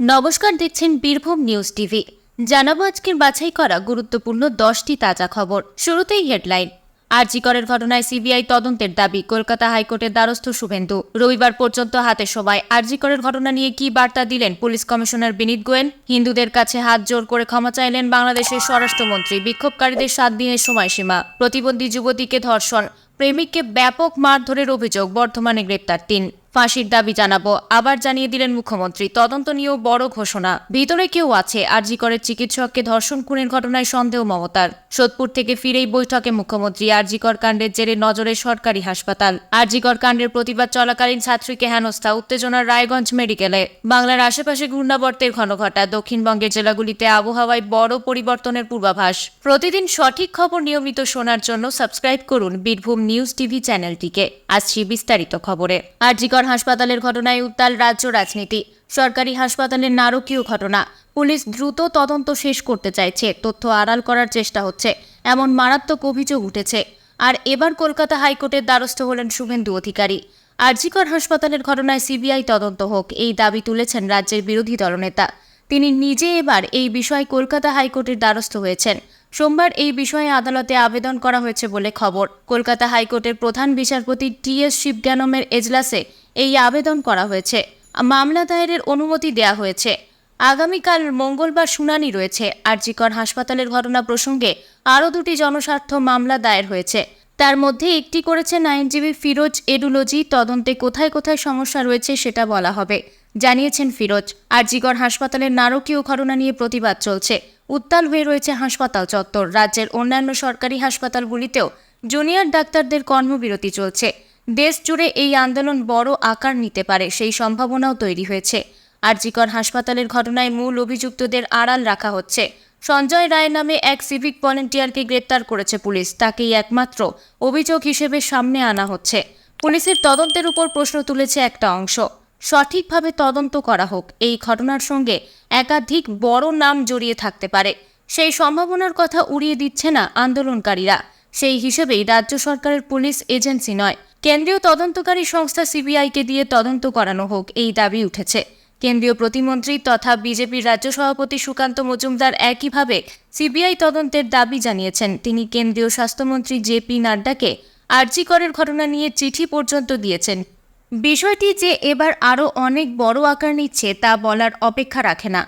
নমস্কার, দেখছেন Birbhum news TV. জানাব আজকের বাছাই করা গুরুত্বপূর্ণ দশটি তাজা খবর। শুরুতেই হেডলাইন। আরজিকরের ঘটনায় সিবিআই তদন্তের দাবি, কলকাতা হাইকোর্টের দ্বারস্থ শুভেন্দু। রবিবার পর্যন্ত হাতে সময়। আরজিকরের ঘটনা নিয়ে কি বার্তা দিলেন পুলিশ কমিশনার বিনীত গোয়েল? হিন্দুদের কাছে হাত জোর করে ক্ষমা চাইলেন বাংলাদেশের স্বরাষ্ট্রমন্ত্রী। বিক্ষোভকারীদের সাত দিনের সময়সীমা। প্রতিবন্ধী যুবতীকে ধর্ষণ। প্রেমিককে ব্যাপক মারধরের অভিযোগ, বর্ধমানে গ্রেপ্তার তিন। ফাঁসির দাবি জানাব। আবার জানিয়ে দিলেন মুখ্যমন্ত্রী, তদন্ত নিয়েও বড় ঘোষণা। ভিতরে কেউ আছে, আরজি করের চিকিৎসককে ধর্ষণ, খুনের ঘটনায় সন্দেহ মমতার। সোদপুর থেকে ফিরেই বৈঠকে মুখ্যমন্ত্রী আরজিকর কাণ্ডের জেরে নজরে সরকারি হাসপাতাল। আরজিকর কাণ্ডের প্রতিবাদ চলাকালীন ছাত্রীকে হেনস্থা উত্তেজনার রায়গঞ্জ মেডিকেলে। বাংলার আশেপাশে ঘূর্ণাবর্তের ঘন ঘনঘটা, দক্ষিণবঙ্গের জেলাগুলিতে আবহাওয়ায় বড় পরিবর্তনের পূর্বাভাস। প্রতিদিন সঠিক খবর নিয়মিত শোনার জন্য সাবস্ক্রাইব করুন বীরভূম নিউজ টিভি চ্যানেলটিকে। আসছি বিস্তারিত খবরে। আরজিকর হাসপাতালের ঘটনায় উত্তাল রাজ্য রাজনীতি। সরকারি হাসপাতালের নারকীয় ঘটনা। পুলিশ দ্রুত তদন্ত শেষ করতে চাইছে। তথ্য আড়াল করার চেষ্টা হচ্ছে। এমন মারাত্মক অভিযোগ উঠেছে। আর এবার কলকাতা হাইকোর্টের দ্বারস্থ হলেন শুভেন্দু অধিকারী। আরজিকর হাসপাতালের ঘটনায় সিবিআই তদন্ত হোক, এই দাবি তুলেছেন রাজ্যের বিরোধী দলনেতা। তিনি নিজে এবার এই বিষয়ে কলকাতা হাইকোর্টের দ্বারস্থ হয়েছেন। সোমবার এই বিষয়ে আদালতে আবেদন করা হয়েছে বলে খবর। কলকাতা হাইকোর্টের প্রধান বিচারপতি টি এস শিবজ্ঞানমের এজলাসে এই আবেদন করা হয়েছে। মামলা দায়েরের অনুমতি দেয়া হয়েছে। আগামীকাল মঙ্গলবার শুনানি রয়েছে। আরজিকর হাসপাতালের ঘটনা প্রসঙ্গে আরও দুটি জনস্বার্থ মামলা দায়ের হয়েছে। তার মধ্যে একটি করেছেন আইনজীবী ফিরোজ এডুলজি। তদন্তে কোথায় কোথায় সমস্যা রয়েছে সেটা বলা হবে। জানিয়েছেন ফিরোজ। আরজিগড় হাসপাতালের নারকীয় ঘটনা নিয়ে প্রতিবাদ চলছে। উত্তাল হয়ে রয়েছে হাসপাতাল চত্বর। রাজ্যের অন্যান্য সরকারি হাসপাতালগুলিতেও জুনিয়র ডাক্তারদের কর্মবিরতি চলছে। দেশ জুড়ে এই আন্দোলন বড় আকার নিতে পারে, সেই সম্ভাবনাও তৈরি হয়েছে। আরজিকর হাসপাতালের ঘটনায় মূল অভিযুক্তদের আড়াল রাখা হচ্ছে। সঞ্জয় রায় নামে এক সিভিক ভলেন্টিয়ারকে গ্রেপ্তার করেছে পুলিশ। তাকেই একমাত্র অভিযোগ হিসেবে সামনে আনা হচ্ছে। পুলিশের তদন্তের উপর প্রশ্ন তুলেছে একটা অংশ। সঠিকভাবে তদন্ত করা হোক, এই ঘটনার সঙ্গে একাধিক বড় নাম জড়িয়ে থাকতে পারে। সেই সম্ভাবনার কথা উড়িয়ে দিচ্ছে না আন্দোলনকারীরা। সেই হিসেবেই রাজ্য সরকারের পুলিশ এজেন্সি নয়। কেন্দ্রীয় তদন্তকারী সংস্থা সিবিআইকে দিয়ে তদন্ত করানো হোক, এই দাবি উঠেছে। কেন্দ্রীয় প্রতিমন্ত্রী তথা বিজেপির রাজ্য সভাপতি সুকান্ত মজুমদার একইভাবে সিবিআই তদন্তের দাবি জানিয়েছেন। তিনি কেন্দ্রীয় স্বাস্থ্যমন্ত্রী জে পি নাড্ডাকে আর্জিকরের ঘটনা নিয়ে চিঠি পর্যন্ত দিয়েছেন। বিষয়টি যে এবার আরও অনেক বড় আকার নিচ্ছে তা বলার অপেক্ষা রাখে না।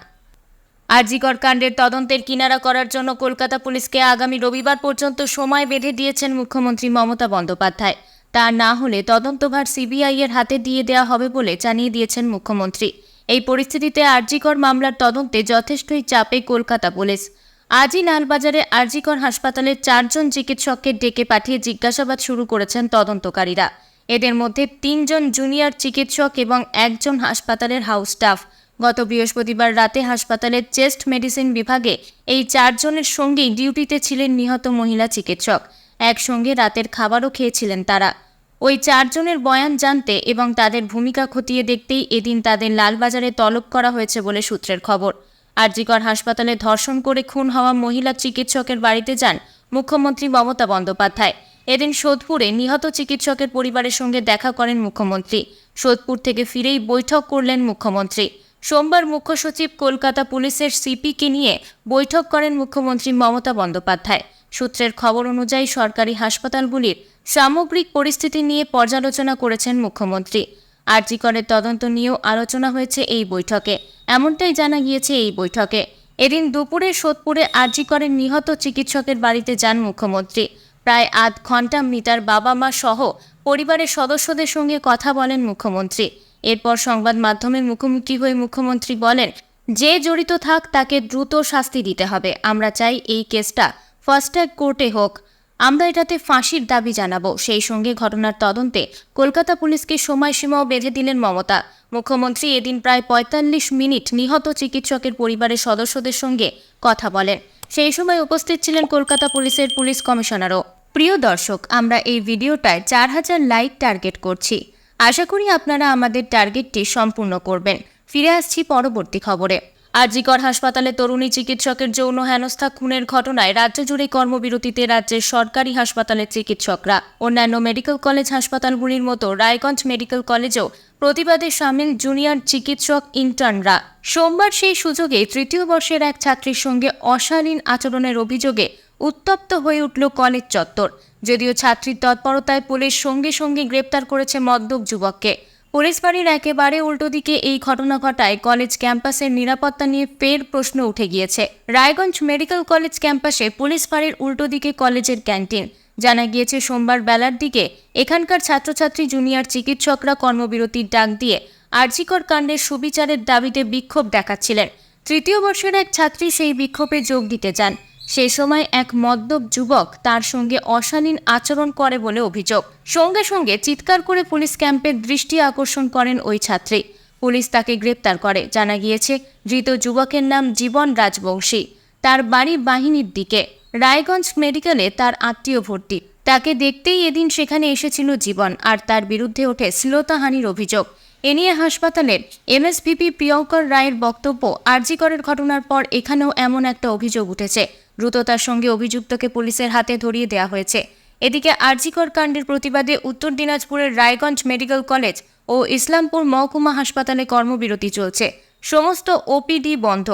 আরজিকর কাণ্ডের তদন্তের কিনারা করার জন্য কলকাতা পুলিশকে আগামী রবিবার পর্যন্ত সময় বেঁধে দিয়েছেন মুখ্যমন্ত্রী মমতা বন্দ্যোপাধ্যায়। তা না হলে তদন্তভার সিবিআই এর হাতে দিয়ে দেওয়া হবে বলে জানিয়ে দিয়েছেন মুখ্যমন্ত্রী। এই পরিস্থিতিতে আরজিকর মামলার তদন্তে যথেষ্টই চাপে কলকাতা পুলিশ। আজই লালবাজারে আরজিকর হাসপাতালের চারজন চিকিৎসককে ডেকে পাঠিয়ে জিজ্ঞাসাবাদ শুরু করেছেন তদন্তকারীরা। এদের মধ্যে তিনজন জুনিয়র চিকিৎসক এবং একজন হাসপাতালের হাউস স্টাফ। গত বৃহস্পতিবার রাতে হাসপাতালের চেস্ট মেডিসিন বিভাগে এই চারজনের সঙ্গেই ডিউটিতে ছিলেন নিহত মহিলা চিকিৎসক। একসঙ্গে রাতের খাবারও খেয়েছিলেন তারা। ওই চারজনের বয়ান জানতে এবং তাদের ভূমিকা খতিয়ে দেখতেই এদিন তাদের লালবাজারে তলব করা হয়েছে বলে সূত্রের খবর। আরজিকর হাসপাতালে ধর্ষণ করে খুন হওয়া মহিলা চিকিৎসকের বাড়িতে যান মুখ্যমন্ত্রী মমতা বন্দ্যোপাধ্যায়। এদিন সোদপুরে নিহত চিকিৎসকের পরিবারের সঙ্গে দেখা করেন মুখ্যমন্ত্রী। সোদপুর থেকে ফিরেই বৈঠক করলেন মুখ্যমন্ত্রী। সোমবার মুখ্য সচিব কলকাতা পুলিশের সিপিকে নিয়ে বৈঠক করেন মুখ্যমন্ত্রী মমতা বন্দ্যোপাধ্যায়। সূত্রের খবর অনুযায়ী সরকারি হাসপাতালগুলির সামগ্রিক পরিস্থিতি নিয়ে পর্যালোচনা করেছেন মুখ্যমন্ত্রী। আরজিকরের তদন্ত নিয়েও আলোচনা হয়েছে এই বৈঠকে। এমনটাই জানা গিয়েছে এই বৈঠকে। এদিন দুপুরে সোদপুরে আরজিকরের নিহত চিকিৎসকের বাড়িতে যান মুখ্যমন্ত্রী। প্রায় আধ ঘণ্টা মিতার বাবা মা সহ পরিবারের সদস্যদের সঙ্গে কথা বলেন মুখ্যমন্ত্রী। এরপর সংবাদ মাধ্যমের মুখোমুখি হয়ে মুখ্যমন্ত্রী বলেন, যে জড়িত থাক তাকে দ্রুত শাস্তি দিতে হবে। আমরা চাই এই কেসটা ফাস্ট্যাগ কোর্টে হোক। আমরা এটাতে ফাঁসির দাবি জানাব। সেই সঙ্গে ঘটনার তদন্তে কলকাতা পুলিশকে সময়সীমাও বেঁধে দিলেন মমতা। মুখ্যমন্ত্রী এদিন প্রায় পঁয়তাল্লিশ মিনিট নিহত চিকিৎসকের পরিবারের সদস্যদের সঙ্গে কথা বলেন। সেই সময় উপস্থিত ছিলেন কলকাতা পুলিশের পুলিশ কমিশনারও। প্রিয় দর্শক, আমরা এই ভিডিওটায় চার হাজার লাইক টার্গেট করছি। আশা করি আপনারা আমাদের টার্গেটটি সম্পূর্ণ করবেন। ফিরে আসছি পরবর্তী খবরে। আরজিকর হাসপাতালে তরুণী চিকিৎসকের যৌন হেনস্থা, খুনের ঘটনায় রাজ্য জুড়ে কর্মবিরতিতে রাজ্যের সরকারি হাসপাতালের চিকিৎসকরা। অন্যান্য মেডিকেল কলেজ হাসপাতালগুলির মতো রায়গঞ্জ মেডিকেল কলেজেও প্রতিবাদে সামিল জুনিয়র চিকিৎসক ইন্টার্নরা। সোমবার সেই সুযোগে তৃতীয় বর্ষের এক ছাত্রীর সঙ্গে অশালীন আচরণের অভিযোগে উত্তপ্ত হয়ে উঠল কলেজ চত্বর। যদিও ছাত্রীর তৎপরতায় পুলিশ সঙ্গে সঙ্গে গ্রেপ্তার করেছে মদ্যপ যুবককে। পুলিশ বাড়ির একেবারে উল্টো দিকে এই ঘটনা ঘটায় কলেজ ক্যাম্পাসের নিরাপত্তা নিয়ে ফের প্রশ্ন উঠে গিয়েছে। রায়গঞ্জ মেডিকেল কলেজ ক্যাম্পাসে পুলিশ বাড়ির উল্টো দিকে কলেজের ক্যান্টিন। জানা গিয়েছে, সোমবার বেলার দিকে এখানকার ছাত্রছাত্রী জুনিয়র চিকিৎসকরা কর্মবিরতির ডাক দিয়ে আর্জিকর কাণ্ডের সুবিচারের দাবিতে বিক্ষোভ দেখাচ্ছিলেন। তৃতীয় বর্ষের এক ছাত্রী সেই বিক্ষোভে যোগ দিতে যান। সেই সময় এক মদ্যপ যুবক তার সঙ্গে অশালীন আচরণ করে বলে অভিযোগ। সঙ্গে সঙ্গে চিৎকার করে পুলিশ ক্যাম্পের দৃষ্টি আকর্ষণ করেন ওই ছাত্রী। পুলিশ তাকে গ্রেপ্তার করে। জানা গিয়েছে, ধৃত যুবকের নাম জীবন রাজবংশী। তার বাড়ি বাহিনীর দিকে। রায়গঞ্জ মেডিকেলে তার আত্মীয় ভর্তি। তাকে দেখতেই এদিন সেখানে এসেছিল জীবন আর তার বিরুদ্ধে ওঠে শ্লীলতাহানির অভিযোগ। এ নিয়ে হাসপাতালের এমএসভিপি প্রিয়ঙ্কর রায়ের বক্তব্য আরজিকরের ঘটনার পর এখানেও এমন একটা অভিযোগ উঠেছে। দ্রুততার সঙ্গে অভিযুক্তকে পুলিশের হাতে ধরিয়ে দেওয়া হয়েছে। এদিকে আরজিকর কাণ্ডের প্রতিবাদে উত্তর দিনাজপুরের রায়গঞ্জ মেডিকেল কলেজ ও ইসলামপুর মহকুমা হাসপাতালে কর্মবিরতি চলছে। সমস্ত ওপিডি বন্ধ।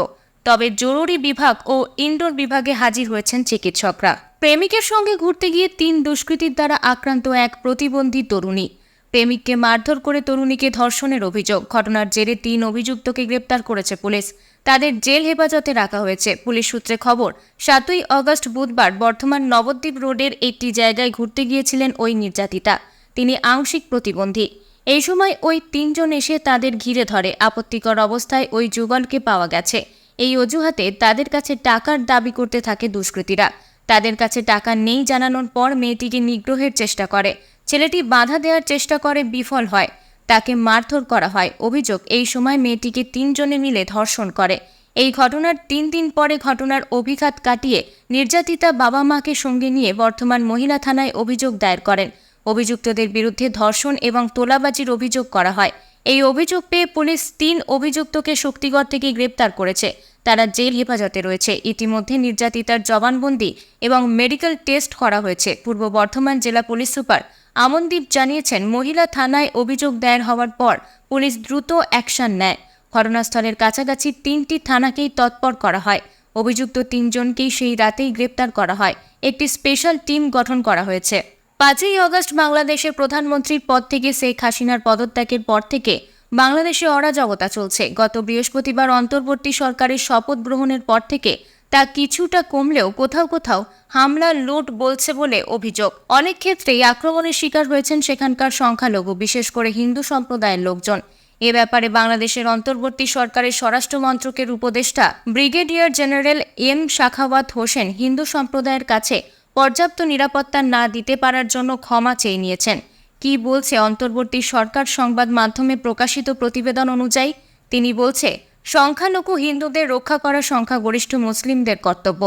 তবে জরুরি বিভাগ ও ইনডোর বিভাগে হাজির হয়েছেন চিকিৎসকরা। প্রেমিকের সঙ্গে ঘুরতে গিয়ে তিন দুষ্কৃতীর দ্বারা আক্রান্ত এক প্রতিবন্ধী তরুণী। প্রেমিককে মারধর করে তরুণীকে ধর্ষণের অভিযোগ। ঘটনার জেরে তিন অভিযুক্তকে গ্রেপ্তার করেছে পুলিশ। তাদের জেল হেফাজতে রাখা হয়েছে। পুলিশ সূত্রে খবর, সাতই অগস্ট বুধবার বর্ধমান নবদ্বীপ রোডের একটি জায়গায় ঘুরতে গিয়েছিলেন ওই নির্যাতিতা। তিনি আংশিক প্রতিবন্ধী। এই সময় ওই তিনজন এসে তাদের ঘিরে ধরে। আপত্তিকর অবস্থায় ওই যুগলকে পাওয়া গেছে। এই অজুহাতে তাদের কাছে টাকার দাবি করতে থাকে দুষ্কৃতীরা। তাদের কাছে টাকা নেই জানানোর পর মেয়েটিকে নিগ্রহের চেষ্টা করে। ছেলেটি বাধা দেওয়ার চেষ্টা করে, বিফল হয়। তাকে মারধর করা হয়। অভিযোগ, এই সময় মেয়েটিকে তিনজনে মিলে ধর্ষণ করে। এই ঘটনার তিন দিন পরে ঘটনার অভিঘাত কাটিয়ে নির্যাতিতা বাবা মাকে সঙ্গে নিয়ে বর্তমান মহিলা থানায় অভিযোগ দায়ের করেন। অভিযুক্তদের বিরুদ্ধে ধর্ষণ এবং তোলাবাজির অভিযোগ করা হয়। এই অভিযোগ পেয়ে পুলিশ তিন অভিযুক্তকে শক্তিগড় থেকে গ্রেপ্তার করেছে। তারা জেল হেফাজতে রয়েছে। ইতিমধ্যে নির্যাতিতার জবানবন্দি এবং মেডিকেল টেস্ট করা হয়েছে। পূর্ব বর্ধমান জেলা পুলিশ সুপার আমনদীপ জানিয়েছেন, মহিলা থানায় অভিযোগ দায়ের হওয়ার পর পুলিশ দ্রুত অ্যাকশন নেয়। ঘটনাস্থলের কাছাকাছি তিনটি থানাকেই তৎপর করা হয়। অভিযুক্ত তিনজনকেই সেই রাতেই গ্রেপ্তার করা হয়। একটি স্পেশাল টিম গঠন করা হয়েছে। পাঁচই অগস্ট বাংলাদেশের প্রধানমন্ত্রীর পদ থেকে শেখ হাসিনার পদত্যাগের পর থেকে বাংলাদেশে অরাজকতা চলছে। গত বৃহস্পতিবার অন্তর্বর্তী সরকারের শপথ গ্রহণের পর থেকে তা কিছুটা কমলেও কোথাও কোথাও হামলা লুট বলছে বলে অভিযোগ। অনেক ক্ষেত্রেই আক্রমণের শিকার হয়েছেন সেখানকার সংখ্যালঘু, বিশেষ করে হিন্দু সম্প্রদায়ের লোকজন। এ ব্যাপারে বাংলাদেশের অন্তর্বর্তী সরকারের স্বরাষ্ট্র মন্ত্রকের উপদেষ্টা, brigadier general M Shakhawat Hossain Hindu সম্প্রদায়ের কাছে পর্যাপ্ত নিরাপত্তা না দিতে পারার জন্য ক্ষমা চেয়ে নিয়েছেন। কি বলছে অন্তর্বর্তী সরকার সংবাদ মাধ্যমে প্রকাশিত প্রতিবেদন অনুযায়ী? তিনি বলছে সংখ্যালঘু হিন্দুদের রক্ষা করা সংখ্যাগরিষ্ঠ মুসলিমদের কর্তব্য।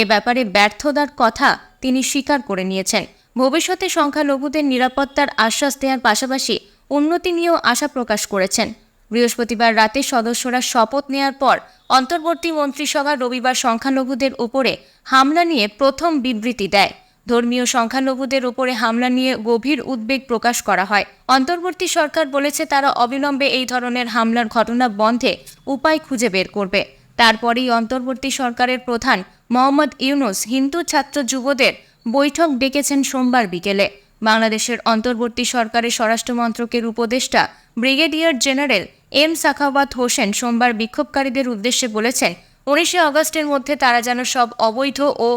এ ব্যাপারে ব্যর্থতার কথা তিনি স্বীকার করে নিয়েছেন। ভবিষ্যতে সংখ্যালঘুদের নিরাপত্তার আশ্বাস দেওয়ার পাশাপাশি উন্নতি নিয়েও আশা প্রকাশ করেছেন। বৃহস্পতিবার রাতে সদস্যরা শপথ নেয়ার পর অন্তর্বর্তী মন্ত্রিসভা রবিবার সংখ্যালঘুদের উপরে হামলা নিয়ে প্রথম বিবৃতি দেয়। ধর্মীয় সংখ্যালঘুদের ওপরে হামলা নিয়ে গভীর উদ্বেগ প্রকাশ করা হয়। অন্তর্বর্তী সরকার বলেছে, তারা অবিলম্বে এই ধরনের হামলার ঘটনা বন্ধে উপায় খুঁজে বের করবে। তারপরেই অন্তর্বর্তী সরকারের প্রধান মোহাম্মদ ইউনুস হিন্দু ছাত্র যুবদের বৈঠক ডেকেছেন সোমবার বিকেলে। বাংলাদেশের অন্তর্বর্তী সরকারের স্বরাষ্ট্র মন্ত্রকের উপদেষ্টা brigadier general M Sakhawat Hossain সোমবার বিক্ষোভকারীদের উদ্দেশ্যে বলেছেন, উনিশে আগস্টের মধ্যে তারা যেন সব অবৈধ ও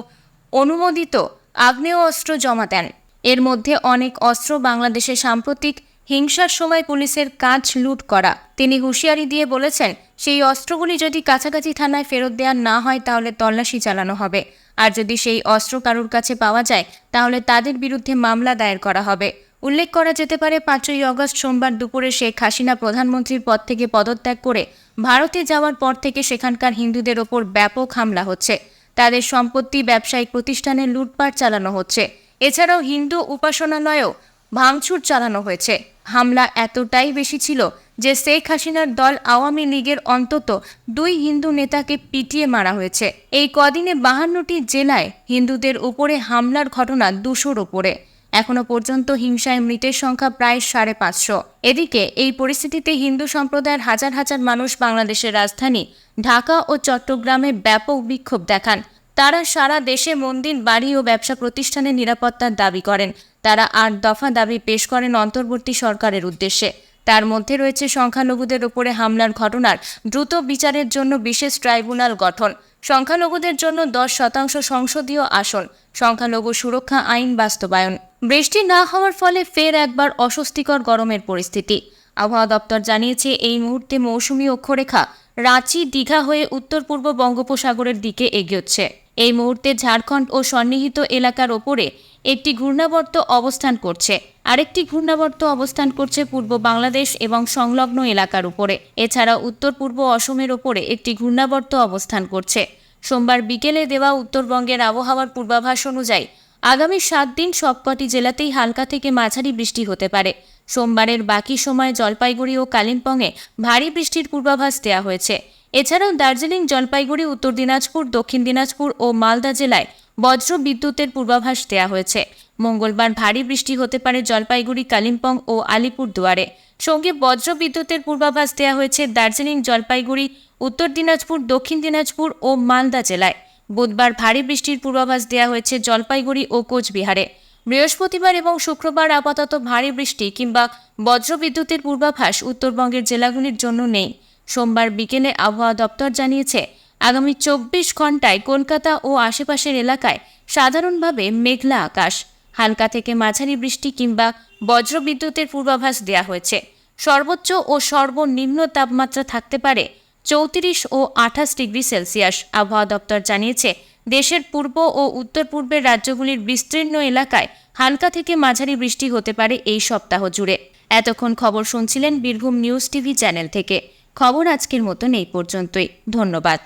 অনুমোদিত আগ্নেয় অস্ত্র জমা দেন। এর মধ্যে অনেক অস্ত্র বাংলাদেশে সাম্প্রতিক হিংসার সময় পুলিশের কাজ লুট করা। তিনি হুঁশিয়ারি দিয়ে বলেছেন, সেই অস্ত্রগুলি যদি কাছাকাছি থানায় ফেরত দেওয়া না হয়, তাহলে তল্লাশি চালানো হবে। আর যদি সেই অস্ত্র কারুর কাছে পাওয়া যায়, তাহলে তাদের বিরুদ্ধে মামলা দায়ের করা হবে। উল্লেখ করা যেতে পারে, পাঁচই অগস্ট সোমবার দুপুরে শেখ হাসিনা প্রধানমন্ত্রীর পদ থেকে পদত্যাগ করে ভারতে যাওয়ার পর থেকে সেখানকার হিন্দুদের ওপর ব্যাপক হামলা হচ্ছে। তাদের সম্পত্তি ব্যবসায়িক প্রতিষ্ঠানে লুটপাট চালানো হচ্ছে। এছাড়াও হিন্দু উপাসনালয়েও ভাঙচুর চালানো হয়েছে। হামলা এতটাই বেশি ছিল যে শেখ হাসিনার দল আওয়ামী লীগের অন্তত দুই হিন্দু নেতাকে পিটিয়ে মারা হয়েছে। এই কদিনে বাহান্নটি জেলায় হিন্দুদের উপরে হামলার ঘটনা দুশোর ওপরে এখনও পর্যন্ত হিংসায় মৃতের সংখ্যা প্রায় সাড়ে পাঁচশো। এদিকে, এই পরিস্থিতিতে হিন্দু সম্প্রদায়ের হাজার হাজার মানুষ বাংলাদেশের রাজধানী ঢাকা ও চট্টগ্রামে ব্যাপক বিক্ষোভ দেখান। তারা সারা দেশে মন্দির, বাড়ি ও ব্যবসা প্রতিষ্ঠানের নিরাপত্তার দাবি করেন। তারা আট দফা দাবি পেশ করেন অন্তর্বর্তী সরকারের উদ্দেশ্যে। তার মধ্যে রয়েছে সংখ্যালঘুদের উপরে হামলার ঘটনার দ্রুত বিচারের জন্য বিশেষ ট্রাইব্যুনাল গঠন। সংখ্যালঘুদের জন্য দশ শতাংশ সংসদীয় আসন, সংখ্যালঘু সুরক্ষা আইন বাস্তবায়ন। বৃষ্টি না হওয়ার ফলে ফের একবার অস্বস্তিকর গরমের পরিস্থিতি। আবহাওয়া দপ্তর জানিয়েছে, এই মুহূর্তে মৌসুমী অক্ষরেখা রাঁচি দীঘা হয়ে উত্তর পূর্ব বঙ্গোপসাগরের দিকে এগিয়েছে। এই মুহূর্তে ঝাড়খণ্ড ও সন্নিহিত এলাকার ওপরে একটি ঘূর্ণাবর্ত অবস্থান করছে। আরেকটি ঘূর্ণাবর্ত অবস্থান করছে পূর্ব বাংলাদেশ এবং সংলগ্ন এলাকার উপরে। এছাড়া উত্তর পূর্ব অসমের ওপরে একটি ঘূর্ণাবর্ত অবস্থান করছে। সোমবার বিকেলে দেওয়া উত্তরবঙ্গের আবহাওয়ার পূর্বাভাস অনুযায়ী আগামী সাত দিন সবকটি জেলাতেই হালকা থেকে মাঝারি বৃষ্টি হতে পারে। সোমবারের বাকি সময় জলপাইগুড়ি ও কালিম্পংয়ে ভারী বৃষ্টির পূর্বাভাস দেওয়া হয়েছে। এছাড়াও দার্জিলিং, জলপাইগুড়ি, উত্তর দিনাজপুর, দক্ষিণ দিনাজপুর ও মালদা জেলায় বজ্র বিদ্যুতের পূর্বাভাস দেওয়া হয়েছে। মঙ্গলবার ভারী বৃষ্টি হতে পারে জলপাইগুড়ি, কালিম্পং ও আলিপুর দুয়ারে সঙ্গে বজ্র বিদ্যুতের পূর্বাভাস দেওয়া হয়েছে দার্জিলিং, জলপাইগুড়ি, উত্তর দিনাজপুর, দক্ষিণ দিনাজপুর ও মালদা জেলায়। বুধবার ভারী বৃষ্টির পূর্বাভাস দেওয়া হয়েছে জলপাইগুড়ি ও কোচবিহারে। বৃহস্পতিবার এবং শুক্রবার আপাতত ভারী বৃষ্টি কিংবা বজ্রবিদ্যুতের পূর্বাভাস উত্তরবঙ্গের জেলাগুলির জন্য নেই। সোমবার বিকেলে আবহাওয়া দপ্তর জানিয়েছে, আগামী চব্বিশ ঘন্টায় কলকাতা ও আশেপাশের এলাকায় সাধারণভাবে মেঘলা আকাশ। হালকা থেকে মাঝারি বৃষ্টি কিংবা বজ্রবিদ্যুতের পূর্বাভাস দেওয়া হয়েছে। সর্বোচ্চ ও সর্বনিম্ন তাপমাত্রা থাকতে পারে চৌত্রিশ ও আঠাশ ডিগ্রি সেলসিয়াস, আবহাওয়া দপ্তর জানিয়েছে। দেশের পূর্ব ও উত্তর পূর্বের রাজ্যগুলির বিস্তীর্ণ এলাকায় হালকা থেকে মাঝারি বৃষ্টি হতে পারে এই সপ্তাহ জুড়ে। এতক্ষণ খবর শুনছিলেন বীরভূম নিউজ টিভি চ্যানেল থেকে। খবর আজকের মতন এই পর্যন্তই। ধন্যবাদ।